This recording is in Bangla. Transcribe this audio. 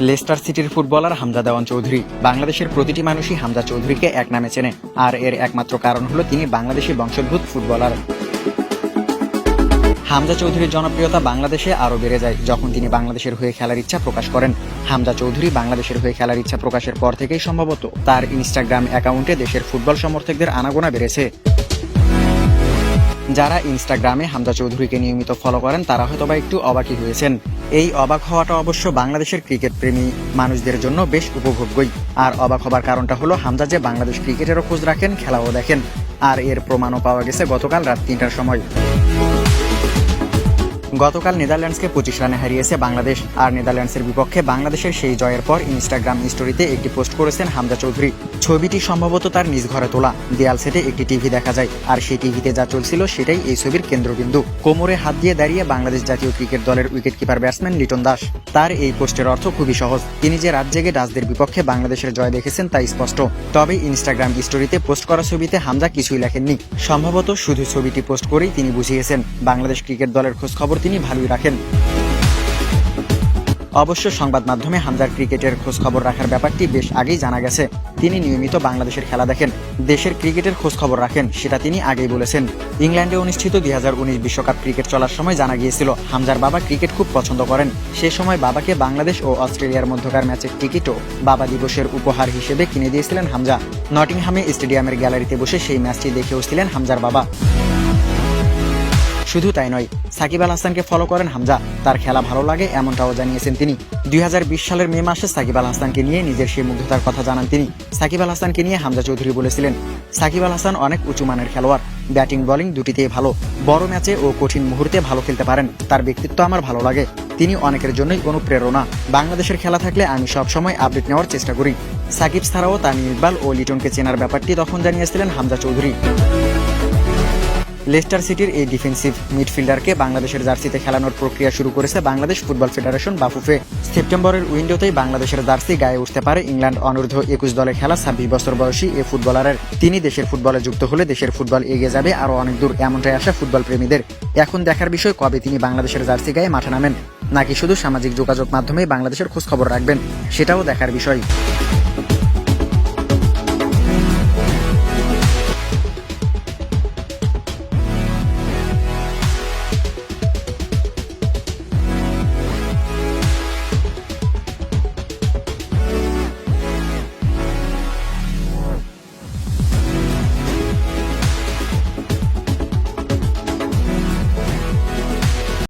লেস্টার সিটির ফুটবলার হামজা দেওয়ান চৌধুরী। বাংলাদেশের প্রতিটি মানুষই হামজা চৌধুরীকে এক নামে চেনে। আর এর একমাত্র কারণ হলো তিনি বাংলাদেশি বংশোদ্ভূত ফুটবলার। হামজা চৌধুরীর জনপ্রিয়তা বাংলাদেশে আরও বেড়ে যায় যখন তিনি বাংলাদেশের হয়ে খেলার ইচ্ছা প্রকাশ করেন। হামজা চৌধুরী বাংলাদেশের হয়ে খেলার ইচ্ছা প্রকাশের পর থেকেই সম্ভবত তার ইনস্টাগ্রাম অ্যাকাউন্টে দেশের ফুটবল সমর্থকদের আনাগোনা বেড়েছে। যারা ইনস্টাগ্রামে হামজা চৌধুরীকে নিয়মিত ফলো করেন, তারা হয়তোবা একটু অবাকই হয়েছেন। এই অবাক হওয়াটা অবশ্য বাংলাদেশের ক্রিকেট প্রেমী মানুষদের জন্য বেশ উপভোগ্যই। আর অবাক হবার কারণটা হলো হামজা যে বাংলাদেশ ক্রিকেটেরও খোঁজ রাখেন, খেলাও দেখেন। আর এর প্রমাণও পাওয়া গেছে গতকাল রাত তিনটার সময়। গতকাল নেদারল্যান্ডসকে পঁচিশ রানে হারিয়েছে বাংলাদেশ, আর নেদারল্যান্ডসের বিপক্ষে বাংলাদেশের সেই জয়ের পর ইনস্টাগ্রাম স্টোরিতে একটি পোস্ট করেছেন হামজা চৌধুরী। ছবিটি সম্ভবত তার নিজ ঘরে তোলা। দেয়াল সেটে একটি টিভি দেখা যায়, আর সেই টিভিতে যা চলছিল সেটাই এই ছবির কেন্দ্রবিন্দু। কোমরে হাত দিয়ে দাঁড়িয়ে বাংলাদেশ জাতীয় ক্রিকেট দলের wicket keeper batsman Liton Das. তার এই পোস্টের অর্থ খুবই সহজ। তিনি যে রাত জেগে ডাচদের বিপক্ষে বাংলাদেশের জয় দেখেছেন তা স্পষ্ট। তবে ইনস্টাগ্রাম স্টোরিতে পোস্ট করা ছবিতে হামজা কিছুই লেখেননি। সম্ভবত শুধু ছবিটি পোস্ট করেই তিনি বুঝিয়েছেন, বাংলাদেশ ক্রিকেট দলের খোঁজ খবর তিনি ভালোই রাখেন। অবশ্য সংবাদ মাধ্যমে হামজার ক্রিকেটের খোঁজ খবর রাখার ব্যাপারটি বেশ আগেই জানা গেছে। তিনি নিয়মিত বাংলাদেশের খেলা দেখেন, দেশের ক্রিকেটের খোঁজ খবর রাখেন, সেটা তিনি আগেই বলেছেন। ইংল্যান্ডে অনুষ্ঠিত দুই বিশ্বকাপ ক্রিকেট চলার সময় জানা গিয়েছিল, হামজার বাবা ক্রিকেট খুব পছন্দ করেন। সে সময় বাবাকে বাংলাদেশ ও অস্ট্রেলিয়ার মধ্যকার ম্যাচের টিকিটও বাবা দিবসের উপহার হিসেবে কিনে দিয়েছিলেন হামজা। নটিংহামে স্টেডিয়ামের গ্যালারিতে বসে সেই ম্যাচটি দেখেও ছিলেন হামজার বাবা। শুধু তাই নয়, সাকিব আল হাসানকে ফলো করেন হামজা। তার খেলা ভালো লাগে এমনটাও জানিয়েছেন তিনি। দুই হাজার বিশ সালের মে মাসে সাকিব আল হাসানকে নিয়ে নিজের সেই মুগ্ধতার কথা জানান তিনি। সাকিব আল হাসানকে নিয়ে হামজা চৌধুরী বলেছিলেন, সাকিব আল হাসান অনেক উঁচু মানের খেলোয়াড়। ব্যাটিং, বোলিং দুটিতেই ভালো। বড় ম্যাচে ও কঠিন মুহূর্তে ভালো খেলতে পারেন। তার ব্যক্তিত্ব আমার ভালো লাগে। তিনি অনেকের জন্যই অনুপ্রেরণা। বাংলাদেশের খেলা থাকলে আমি সব সময় আপডেট নেওয়ার চেষ্টা করি। সাকিব ছাড়াও তামিম ইকবাল ও লিটনকে চেনার ব্যাপারটি তখন জানিয়েছিলেন হামজা চৌধুরী। লেস্টার সিটির এই ডিফেন্সিভ মিডফিল্ডারকে বাংলাদেশের জার্সিতে খেলানোর প্রক্রিয়া শুরু করেছে বাংলাদেশ ফুটবল ফেডারেশন বাফুফে। সেপ্টেম্বরের উইন্ডোতেই বাংলাদেশের জার্সি গায়ে উঠতে পারে ইংল্যান্ড। অনূর্ধ্ব একুশ দলে খেলা ছাব্বিশ বছর বয়সী এ ফুটবলারের। তিনি দেশের ফুটবলে যুক্ত হলে দেশের ফুটবল এগিয়ে যাবে আরও অনেক দূর, এমনটাই আসা ফুটবল প্রেমীদের এখন দেখার বিষয়, কবে তিনি বাংলাদেশের জার্সি গায়ে মাঠে নামেন? নাকি শুধু সামাজিক যোগাযোগ মাধ্যমে বাংলাদেশের খোঁজ খবর রাখবেন? সেটাও দেখার বিষয়।